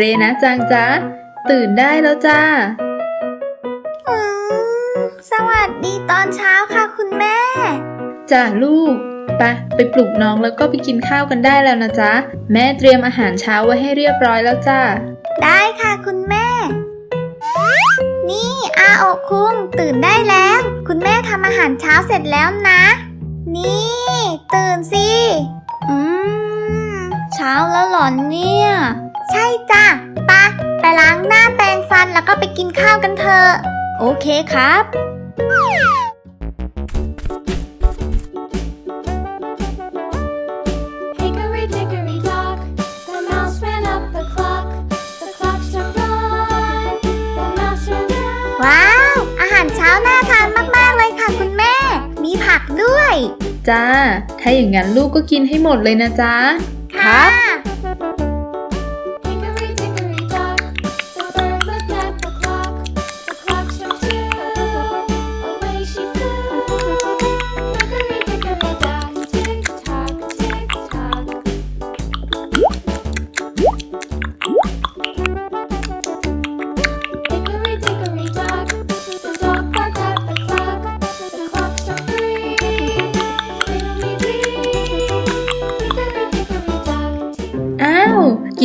เรนะจังจ๊ะ ตื่นได้แล้วจ้า อืมสวัสดีตอนเช้าค่ะคุณแม่ จ้าลูกไปะไปปลุกน้องแล้วก็ไปกินข้าวกันได้แล้วนะจ๊ะ แม่เตรียมอาหารเช้าไว้ให้เรียบร้อยแล้วจ้า ได้ค่ะคุณแม่ นี่อาโอคุงตื่นได้แล้ว คุณแม่ทำอาหารเช้าเสร็จแล้วนะ นี่ ตื่นสิ อืม เช้าแล้วเหรอเนี่ย ใช่จ้ะปะไปล้างหน้าแปรงฟันแล้วก็ไปกินข้าวกันเถอะ โอเคครับ Hickory dickory dock, the mouse ran up the clock. The clock struck one, the mouse ran down. ว้าว อาหารเช้าน่าทานมาก ๆ เลยค่ะคุณแม่ มีผักด้วย จ้า ถ้าอย่างนั้นลูกก็กินให้หมดเลยนะจ๊ะค่ะ Hickory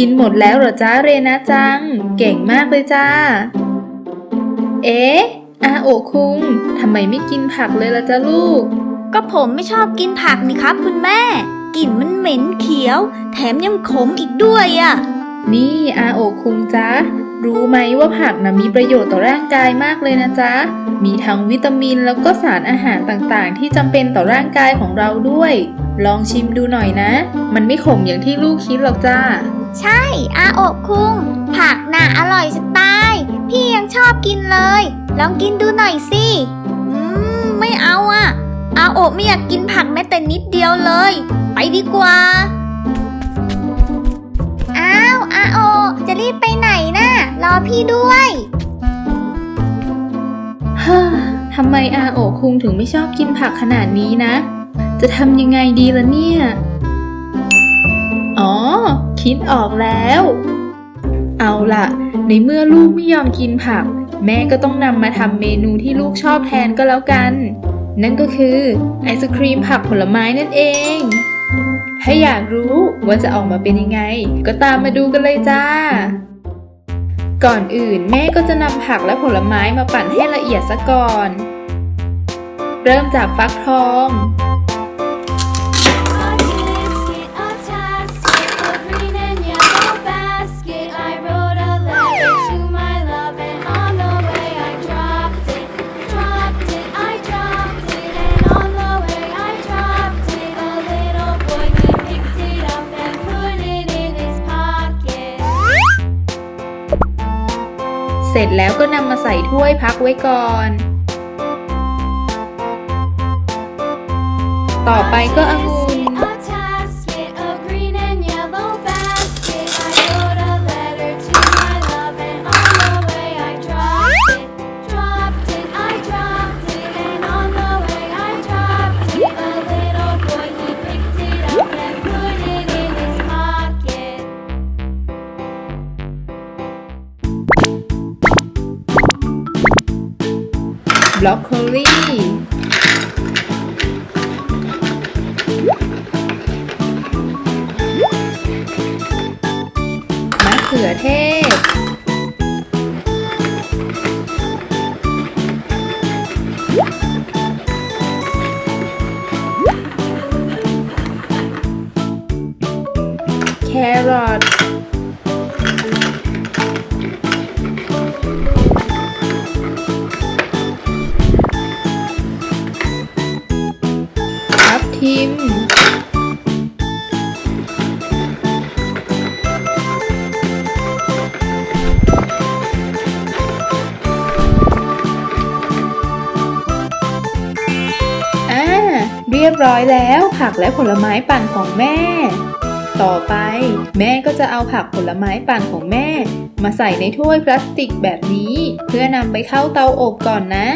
กินหมดแล้วเหรอจ้าเรนะจัง เก่งมากเลยจ้า เอ๊ะอาโอะคุงทำไมไม่กินผักเลยล่ะจ้าลูก ก็ผมไม่ชอบกินผักนี่ครับ คุณแม่ กลิ่นมันเหม็นเขียว แถมยังขมอีกด้วยอะ นี่อาโอะคุงจ๊ะรู้ไหมว่าผักนะมีประโยชน์ต่อร่างกายมากเลยนะจ๊ะ มีทั้งวิตามินแล้วก็สารอาหารต่างๆ ที่จำเป็นต่อร่างกายของเราด้วย ลองชิมดูหน่อยนะ มันไม่ขมอย่างที่ลูกคิดหรอกจ้า ใช่ อาโอะคุง ผักน่ะอร่อยจะตาย พี่ยังชอบกินเลย ลองกินดูหน่อยสิ อืม ไม่เอาอะอาโอไม่อยากกินผักแม้แต่นิดเดียวเลย ไปดีกว่า อ้าวอาโอ จะรีบไปไหนน่ะ รอพี่ด้วยฮ่าทำไมอาโอคุงถึงไม่ชอบกินผักขนาดนี้นะ จะทำยังไงดีล่ะเนี่ย คิดออกแล้ว เอาล่ะ ในเมื่อลูกไม่ยอมกินผัก แม่ก็ต้องนำมาทำเมนูที่ลูกชอบแทนก็แล้วกัน นั่นก็คือไอศครีมผักผลไม้นั่นเอง ถ้าอยากรู้ว่าจะออกมาเป็นยังไง ก็ตามมาดูกันเลยจ้าก่อนอื่นแม่ก็จะนำผักและผลไม้มาปั่นให้ละเอียดซะก่อน เริ่มจากฟักทอง สร็จแล้วก็นำมาใส่ถ้วยพักไว้ก่อน ต่อไปก็องุ ล็อกโคลี่มะเขือเทศ รียบร้อยแล้ว ผักและผลไม้ปั่นของแม่ ต่อไป แม่ก็จะเอาผักผลไม้ปั่นของแม่ มาใส่ในถ้วยพลาสติกแบบนี้ เพื่อนำไปเข้าเตาอบก่อนนะ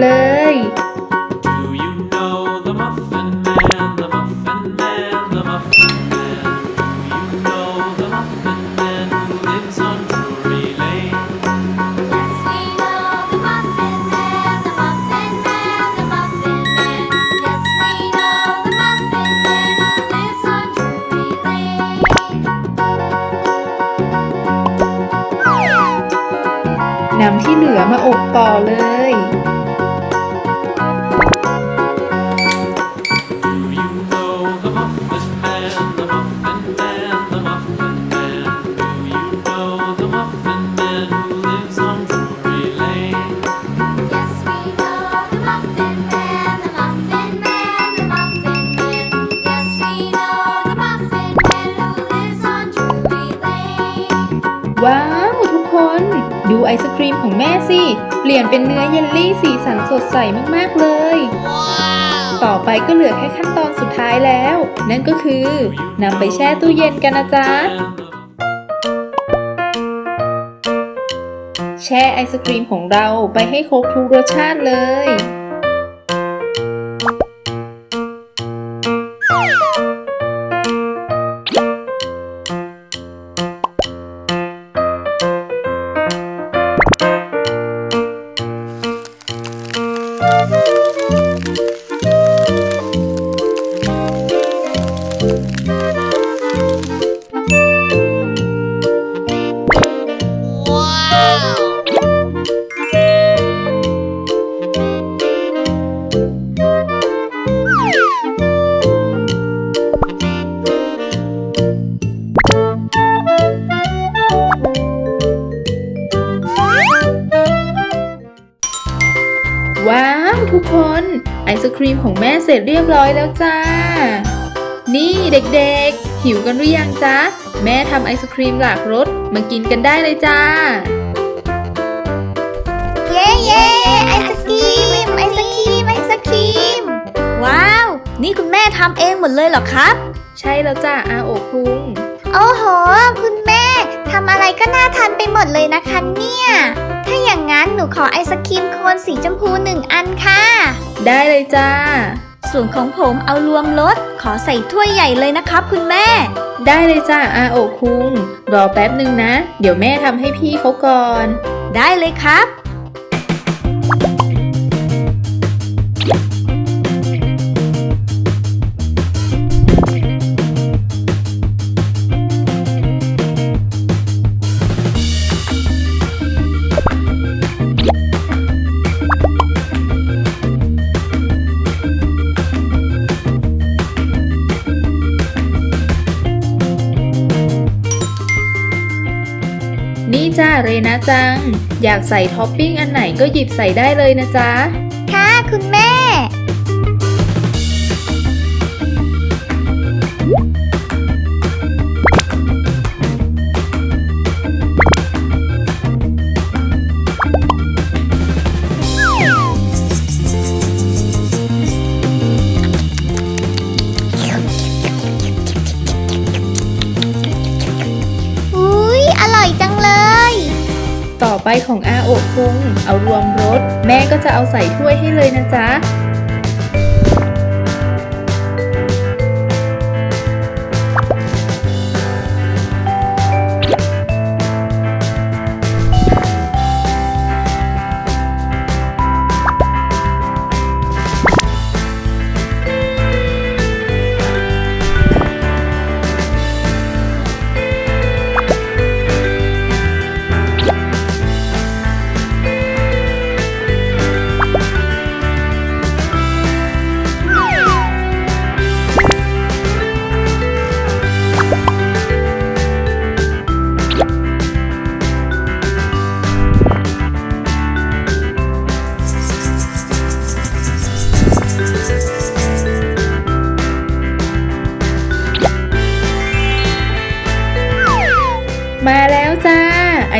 เลย Do you know the Muffin Man, the Muffin Man, the Muffin Man? Do you know the Muffin Man who lives on Drury Lane? Yes, we know the Muffin Man, the Muffin Man, the Muffin Man. Yes, we know the Muffin Man who lives on Drury Lane. นำที่เหลือมาอบต่อเลย ลี่ยนเป็นเนื้อเยลลี่สีสันสดใสมากๆเลย ต่อไปก็เหลือแค่ขั้นตอนสุดท้ายแล้ว นั่นก็คือนำไปแช่ตู้เย็นกันนะจ๊ะ And the แช่ไอศครีมของเราไปให้ครบทุกรสชาติเลย ครีมของแม่เสร็จเรียบร้อยแล้วจ้า นี่เด็กๆ หิวกันหรือยังจ๊ะ แม่ทำไอศครีมหลากรสมากินกันได้เลยจ้า เย้เย้ไอศครีมไอศครีมไอศครีม ว้าว นี่คุณแม่ทำเองหมดเลยเหรอครับ ใช่แล้วจ้าอาโอคุง โอ้โห คุณแม่ทำอะไรก็น่าทานไปหมดเลยนะคะเนี่ย ถ้าอย่างนั้นหนูขอไอศครีมโคนสีชมพูหนึ่งอันค่ะ ได้เลยจ้า ส่วนของผมเอารวมรสขอใส่ถ้วยใหญ่เลยนะครับคุณแม่ ได้เลยจ้าอาโอคุงรอแป๊บหนึ่งนะ เดี๋ยวแม่ทำให้พี่เขาก่อน ได้เลยครับ จ้าเรนะจัง อยากใส่ท็อปปิ้งอันไหนก็หยิบใส่ได้เลยนะจ๊ะ ค่ะ คุณแม่ เอารวมรสแม่ก็จะเอาใส่ถ้วยให้เลยนะจ๊ะ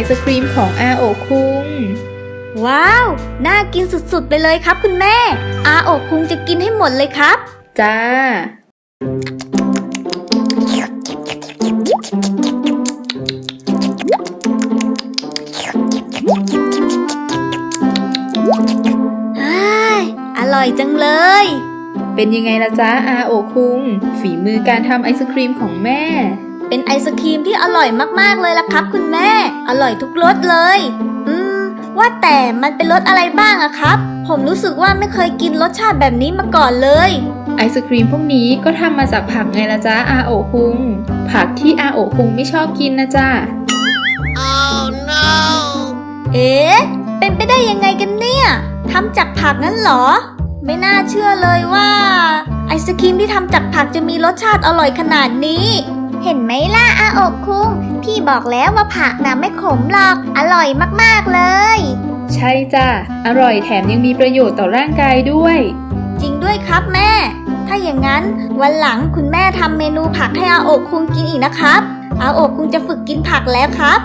ศครีมของอาโอคุง ว้าว น่ากินสุดๆ ไปเลยครับคุณแม่ อาโอกคุงจะกินให้หมดเลยครับ จ้าอ่อยจังเลย เป็นยังไงล่ะจ๊ะอาโอคุง ฝีมือการทำไอศครีมของแม่ เป็นไอศครีมที่อร่อยมากๆเลยล่ะครับ คุณแม่ อร่อยทุกรสเลย อืม ว่าแต่มันเป็นรสอะไรบ้างอะครับ ผมรู้สึกว่าไม่เคยกินรสชาติแบบนี้มาก่อนเลย ไอศครีมพวกนี้ก็ทำมาจากผักไงล่ะจ๊ะอาโอคุง ผักที่อาโอคุงไม่ชอบกินนะจ๊ะเอ๊ะ เป็นไปได้ยังไงกันเนี่ยทำจากผักนั้นเหรอ ไม่น่าเชื่อเลยว่า ไอศครีมที่ทำจากผักจะมีรสชาติอร่อยขนาดนี้ เห็นไหมล่ะอาอกคุง พี่บอกแล้วว่าผักน่ะไม่ขมหรอก อร่อยมากๆเลย ใช่จ้ะ อร่อยแถมยังมีประโยชน์ต่อร่างกายด้วย จริงด้วยครับแม่ ถ้าอย่างนั้นวันหลังคุณแม่ทำเมนูผักให้อาอกคุงกินอีกนะครับ อาอกคุงจะฝึกกินผักแล้วครับ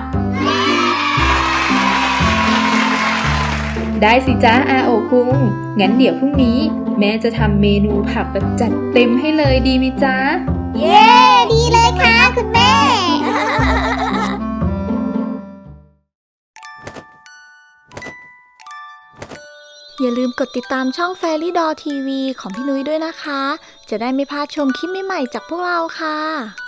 ได้สิจ๊ะอาโอคุง งั้นเดี๋ยวพรุ่งนี้ แม่จะทำเมนูผักแบบจัดเต็มให้เลยดีมิจ๊ะ เย้ ดีเลยค่ะคุณแม่ อย่าลืมกดติดตามช่อง Fairy Doll TV ของพี่นุ้ยด้วยนะคะ จะได้ไม่พลาดชมคลิปใหม่ๆจากพวกเราค่ะ